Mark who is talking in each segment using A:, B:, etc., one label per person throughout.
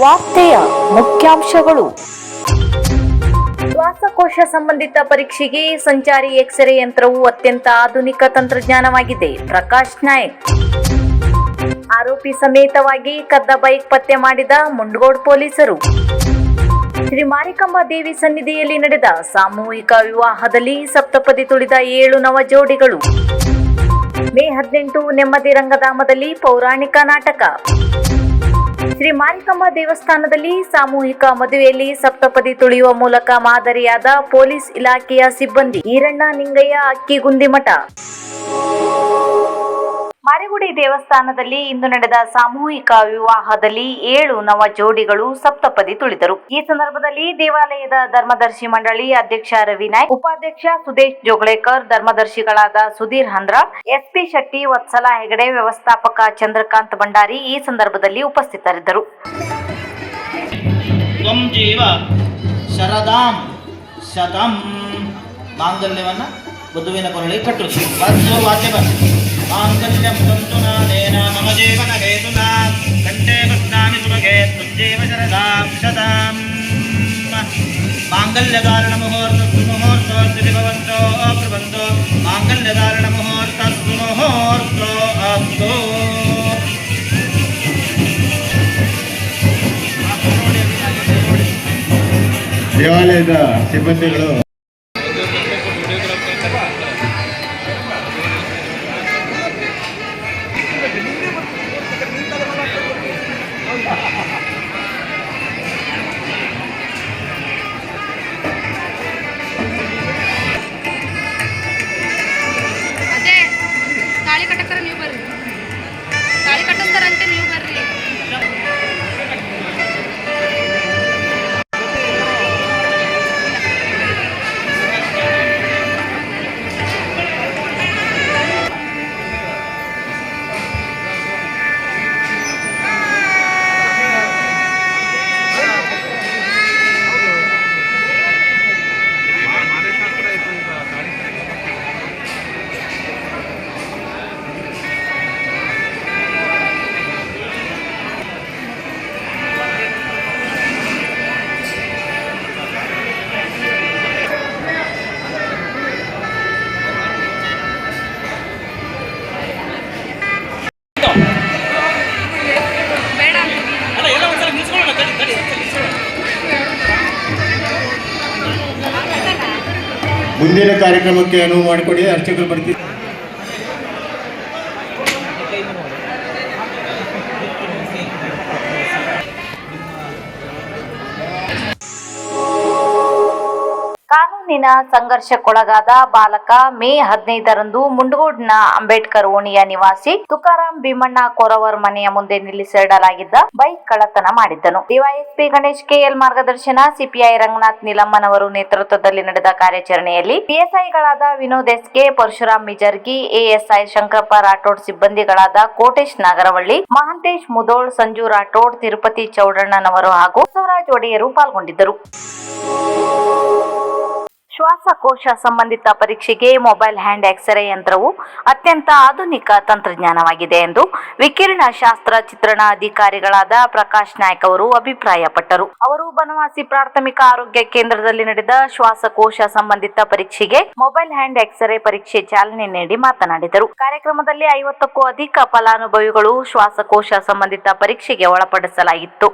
A: ವಾರ್ತೆಯ ಮುಖ್ಯಾಂಶಗಳು. ಶ್ವಾಸಕೋಶ ಸಂಬಂಧಿತ ಪರೀಕ್ಷೆಗೆ ಸಂಚಾರಿ ಎಕ್ಸ್ರೇ ಯಂತ್ರವು ಅತ್ಯಂತ ಆಧುನಿಕ ತಂತ್ರಜ್ಞಾನವಾಗಿದೆ. ಪ್ರಕಾಶ್ ನಾಯಕ್. ಆರೋಪಿ ಸಮೇತವಾಗಿ ಕದ್ದ ಬೈಕ್ ಪತ್ತೆ ಮಾಡಿದ ಮುಂಡಗೋಡ್ ಪೊಲೀಸರು. ಶ್ರೀ ಮಾರಿಕಂಬ ದೇವಿ ಸನ್ನಿಧಿಯಲ್ಲಿ ನಡೆದ ಸಾಮೂಹಿಕ ವಿವಾಹದಲ್ಲಿ ಸಪ್ತಪದಿ ತುಳಿದ ಏಳು ನವ ಜೋಡಿಗಳು. ಮೇ ಹದಿನೆಂಟು ನೆಮ್ಮದಿ ರಂಗಧಾಮದಲ್ಲಿ ಪೌರಾಣಿಕ ನಾಟಕ. ಶ್ರೀ ಮಾರಿಕಂಬ ದೇವಸ್ಥಾನದಲ್ಲಿ ಸಾಮೂಹಿಕ ಮದುವೆಯಲ್ಲಿ ಸಪ್ತಪದಿ ತುಳಿಯುವ ಮೂಲಕ ಮಾದರಿಯಾದ ಪೊಲೀಸ್ ಇಲಾಖೆಯ ಸಿಬ್ಬಂದಿ ಈರಣ್ಣ ನಿಂಗಯ್ಯ ಅಕ್ಕಿಗುಂದಿಮಠ ಮಾರಿಗುಡಿ ದೇವಸ್ಥಾನದಲ್ಲಿ ಇಂದು ನಡೆದ ಸಾಮೂಹಿಕ ವಿವಾಹದಲ್ಲಿ ಏಳು ನವ ಜೋಡಿಗಳು ಸಪ್ತಪದಿ ತುಳಿದರು. ಈ ಸಂದರ್ಭದಲ್ಲಿ ದೇವಾಲಯದ ಧರ್ಮದರ್ಶಿ ಮಂಡಳಿ ಅಧ್ಯಕ್ಷ ರವಿನಾಯ್ ಉಪಾಧ್ಯಕ್ಷ ಸುದೇಶ್ ಜೋಗಳೇಕರ್ ಧರ್ಮದರ್ಶಿಗಳಾದ ಸುಧೀರ್ ಹಂದ್ರ, ಎಸ್ಪಿ ಶೆಟ್ಟಿ, ವತ್ಸಲ ಹೆಗಡೆ, ವ್ಯವಸ್ಥಾಪಕ ಚಂದ್ರಕಾಂತ್ ಭಂಡಾರಿ ಈ ಸಂದರ್ಭದಲ್ಲಿ ಉಪಸ್ಥಿತರಿದ್ದರು.
B: ಮಾಂಗಲ್ಯವನ್ನು ವಧುವಿನ ಕೊರಳಿಗೆ ಕಟ್ಟು ವಾದ್ಯ ಬಂತು ಮಾಂಗಲ್ಯಂ ತಂತು ನಾನೇನ ಮಮ ಜೀವನ ಹೇತುನ ಕಂಠೆ ಬಸ್ನಾಮಿ ಸುಭಗೆ ತ್ವಂಜೀವ ಶರದಾಂ ಶತಂ ಮಾಂಗಲ್ಯಧಾರಣ ಮುಹೂರ್ತ ಮುಹೂರ್ತೋಸ್ತಿ ಭವಂತೋ ಪ್ರಬಂಧೋ ಮಾಂಗಲ್ಯಧಾರಣ ಮುಹೂರ್ತ ಮುಹೂರ್ತೋ ಅಸ್ತು
C: ದೇವಾಲಯದ ಸಿಬ್ಬಂದಿಗಳು ಮುಂದಿನ ಕಾರ್ಯಕ್ರಮಕ್ಕೆ ಅನುವು ಮಾಡಿಕೊಡಿ ಅರ್ಚಕರು ಬರ್ತೀವಿ
A: ಕಾನೂನಿನ ಸಂಘರ್ಷಕ್ಕೊಳಗಾದ ಬಾಲಕ ಮೇ ಹದಿನೈದರಂದು ಮುಂಡಗೋಡ್ನ ಅಂಬೇಡ್ಕರ್ ಓಣಿಯ ನಿವಾಸಿ ತುಕಾರಾಂ ಭೀಮಣ್ಣ ಕೊರವರ್ ಮನೆಯ ಮುಂದೆ ನಿಲ್ಲಿಸಿಡಲಾಗಿದ್ದ ಬೈಕ್ ಕಳ್ಳತನ ಮಾಡಿದ್ದನು. ಡಿವೈಎಸ್ಪಿ ಗಣೇಶ್ ಕೆಎಲ್ ಮಾರ್ಗದರ್ಶನ, ಸಿಪಿಐ ರಂಗನಾಥ್ ನಿಲಮ್ಮನವರು ನೇತೃತ್ವದಲ್ಲಿ ನಡೆದ ಕಾರ್ಯಾಚರಣೆಯಲ್ಲಿ ಪಿಎಸ್ಐಗಳಾದ ವಿನೋದ್ ಎಸ್ಕೆ ಪರಶುರಾಮ್ ಮಿಜರ್ಗಿ, ಎಎಸ್ಐ ಶಂಕರಪ್ಪ ರಾಠೋಡ್ ಸಿಬ್ಬಂದಿಗಳಾದ ಕೋಟೇಶ್ ನಾಗರವಳ್ಳಿ, ಮಹಾಂತೇಶ್ ಮುದೋಳ್ ಸಂಜು ರಾಠೋಡ್, ತಿರುಪತಿ ಚೌಡಣ್ಣನವರು ಹಾಗೂ ಬಸವರಾಜ್ ಒಡೆಯರು ಪಾಲ್ಗೊಂಡಿದ್ದರು. ಶ್ವಾಸಕೋಶ ಸಂಬಂಧಿತ ಪರೀಕ್ಷೆಗೆ ಮೊಬೈಲ್ ಹ್ಯಾಂಡ್ ಎಕ್ಸ್ರೇ ಯಂತ್ರವು ಅತ್ಯಂತ ಆಧುನಿಕ ತಂತ್ರಜ್ಞಾನವಾಗಿದೆ ಎಂದು ವಿಕಿರಣ ಶಾಸ್ತ್ರ ಚಿತ್ರಣ ಅಧಿಕಾರಿಗಳಾದ ಪ್ರಕಾಶ್ ನಾಯ್ಕ ಅವರು ಅಭಿಪ್ರಾಯಪಟ್ಟರು. ಅವರು ಬನವಾಸಿ ಪ್ರಾಥಮಿಕ ಆರೋಗ್ಯ ಕೇಂದ್ರದಲ್ಲಿ ನಡೆದ ಶ್ವಾಸಕೋಶ ಸಂಬಂಧಿತ ಪರೀಕ್ಷೆಗೆ ಮೊಬೈಲ್ ಹ್ಯಾಂಡ್ ಎಕ್ಸ್ರೇ ಪರೀಕ್ಷೆ ಚಾಲನೆ ನೀಡಿ ಮಾತನಾಡಿದರು. ಕಾರ್ಯಕ್ರಮದಲ್ಲಿ ಐವತ್ತಕ್ಕೂ ಅಧಿಕ ಫಲಾನುಭವಿಗಳು ಶ್ವಾಸಕೋಶ ಸಂಬಂಧಿತ ಪರೀಕ್ಷೆಗೆ ಒಳಪಡಿಸಲಾಗಿತ್ತು.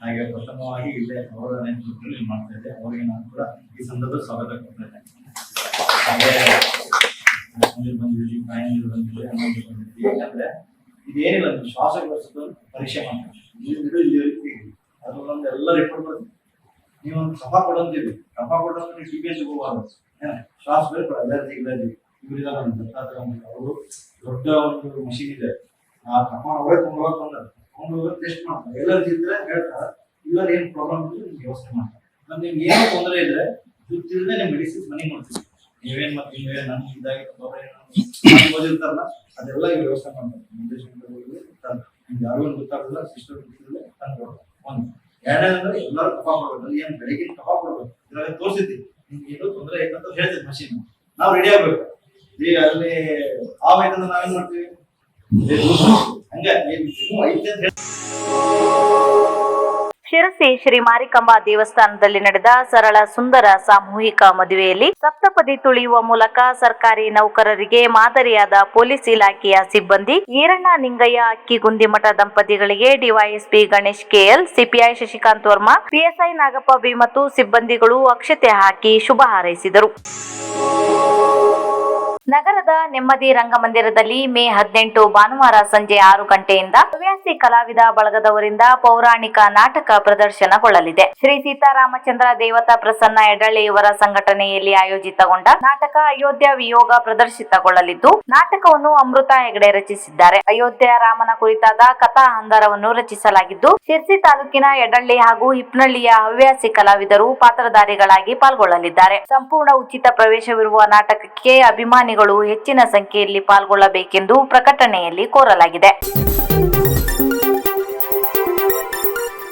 D: ಹಾಗೆ ಪ್ರಥಮವಾಗಿ ಇಲ್ಲೇ ಅವರ ನೇತೃತ್ವದಲ್ಲಿ ಮಾಡ್ತಾ ಇದ್ದೆ. ಅವರಿಗೆ ನಾನು ಕೂಡ ಈ ಸಂದರ್ಭದಲ್ಲಿ ಸ್ವಾಗತ ಕೊಡ್ತಾ ಇದ್ದೇನೆ ಹಾಗೆ ಅಶ್ವಿನಿ ಬಂದಿದ್ವಿ ಪ್ರಾಯಣಿಗಳು ಬಂದಿದ್ವಿ ಅಣ್ಣಂದ್ರು ಬಂದಿದ್ವಿ ಯಾಕಂದ್ರೆ ಇದೇನಿಲ್ಲ ನೀವು ಶ್ವಾಸಕೋಶದ ಪರೀಕ್ಷೆ ಮಾಡ್ತಾರೆ. ಇಲ್ಲಿ ಇಲ್ಲಿ ಎಲ್ಲ ರಿಪೋರ್ಟ್ ಬರುತ್ತೆ. ನೀವು ಒಂದು ಕಫ ಕೊಡಂತೀವಿ ಕಫ ಕೊಡೋದ್ರೆ ನೀವು ಟಿ ಬಿ ಎಸ್ ಹೋಗಬಾರ್ದು ಶ್ವಾಸ ಬೇರೆ ಅಲರ್ಜಿ ಇಲರ್ಜಿ ಇವರಿಗೆಲ್ಲ ಒಂದು ದತ್ತಾತ್ರ ಅವರು ದೊಡ್ಡ ಒಂದು ಮಷೀನ್ ಇದೆ. ಆ ಕಫ ಅವರೇ ತುಂಬ ಅವ್ನು ಟೆಸ್ಟ್ ಮಾಡ್ತಾರೆ ಎಲರ್ಜಿ ಇದ್ರೆ ಹೇಳ್ತಾರೆ ಇಲ್ಲ ಏನ್ ಪ್ರಾಬ್ಲಮ್ ಇದ್ರೆ ನಿಮ್ಗೆ ವ್ಯವಸ್ಥೆ ಮಾಡ್ತಾರೆ ಮತ್ತೆ ನಿಮ್ಗೆ ಏನೋ ತೊಂದರೆ ಇದ್ರೆ ಗೊತ್ತಿಲ್ಲದೆ ನೀವು ಮೆಡಿಸಿನ್ಸ್ ಮನಿ ಮಾಡ್ತೀವಿ ನೀವೇನ್ ಮತ್ತೆ ನೀವೇನ್ ನನ್ಗೆ ಇದಾಗಿ ಓದಿರ್ತಾರಲ್ಲ ಅದೆಲ್ಲ ಇವ್ರು ವ್ಯವಸ್ಥೆ ಮಾಡ್ತಾರೆ. ನಿಮ್ಗೆ ಯಾರು ಗೊತ್ತಾಗಲ್ಲ ಸಿಸ್ಟಮ್ ಗೊತ್ತಿಲ್ಲ ತಂದು. ಒಂದು. ಎರಡನೇದಂದ್ರೆ ಎಲ್ಲರೂ ಕಫಾ ಕೊಡ್ಬೇಕು ಏನು ಬೆಳಿಗ್ಗೆ ಕಫಾ ಕೊಡ್ಬೇಕು ಇದ್ರಾಗ ತೋರಿಸಿದ್ವಿ ನಿಮ್ಗೆ ಏನೋ ತೊಂದರೆ ಐತಂತ ಹೇಳ್ತೀವಿ ಮಷೀನ್ ನಾವು ರೆಡಿ ಆಗ್ಬೇಕು. ಈಗ ಅಲ್ಲಿ ಆವಾಯ್ತಂದ್ರೆ ನಾವೇನ್ ಮಾಡ್ತೀವಿ?
A: ಶಿರಸಿ ಶ್ರೀ ಮಾರಿಕಂಬ ದೇವಸ್ಥಾನದಲ್ಲಿ ನಡೆದ ಸರಳ ಸುಂದರ ಸಾಮೂಹಿಕ ಮದುವೆಯಲ್ಲಿ ಸಪ್ತಪದಿ ತುಳಿಯುವ ಮೂಲಕ ಸರ್ಕಾರಿ ನೌಕರರಿಗೆ ಮಾದರಿಯಾದ ಪೊಲೀಸ್ ಇಲಾಖೆಯ ಸಿಬ್ಬಂದಿ ಈರಣ್ಣ ನಿಂಗಯ್ಯ ಅಕ್ಕಿಗುಂದಿಮಠ ದಂಪತಿಗಳಿಗೆ DYSP Ganesh KL, CPI Shashikant Varma, PSI Nagappa B ಮತ್ತು ಸಿಬ್ಬಂದಿಗಳು ಅಕ್ಷತೆ ಹಾಕಿ ಶುಭ ಹಾರೈಸಿದರು. ನಗರದ ನೆಮ್ಮದಿ ರಂಗಮಂದಿರದಲ್ಲಿ ಮೇ ಹದಿನೆಂಟು ಭಾನುವಾರ ಸಂಜೆ ಆರು ಗಂಟೆಯಿಂದ ಹವ್ಯಾಸಿ ಕಲಾವಿದ ಬಳಗದವರಿಂದ ಪೌರಾಣಿಕ ನಾಟಕ ಪ್ರದರ್ಶನಗೊಳ್ಳಲಿದೆ. ಶ್ರೀ ಸೀತಾರಾಮಚಂದ್ರ ದೇವತಾ ಪ್ರಸನ್ನ ಎಡಳ್ಳಿ ಇವರ ಸಂಘಟನೆಯಲ್ಲಿ ಆಯೋಜಿತಗೊಂಡ ನಾಟಕ ಅಯೋಧ್ಯ ವಿಯೋಗ ಪ್ರದರ್ಶಿತಗೊಳ್ಳಲಿದ್ದು, ನಾಟಕವನ್ನು ಅಮೃತ ಹೆಗಡೆ ರಚಿಸಿದ್ದಾರೆ. ಅಯೋಧ್ಯ ರಾಮನ ಕುರಿತಾದ ಕಥಾ ಹಂದರವನ್ನು ರಚಿಸಲಾಗಿದ್ದು, ಶಿರ್ಸಿ ತಾಲೂಕಿನ ಎಡಳ್ಳಿ ಹಾಗೂ ಹಿಪ್ನಳ್ಳಿಯ ಹವ್ಯಾಸಿ ಕಲಾವಿದರು ಪಾತ್ರಧಾರಿಗಳಾಗಿ ಪಾಲ್ಗೊಳ್ಳಲಿದ್ದಾರೆ. ಸಂಪೂರ್ಣ ಉಚಿತ ಪ್ರವೇಶವಿರುವ ನಾಟಕಕ್ಕೆ ಅಭಿಮಾನಿಗಳು ಹೆಚ್ಚಿನ ಸಂಖ್ಯೆಯಲ್ಲಿ ಪಾಲ್ಗೊಳ್ಳಬೇಕೆಂದು ಪ್ರಕಟಣೆಯಲ್ಲಿ ಕೋರಲಾಗಿದೆ.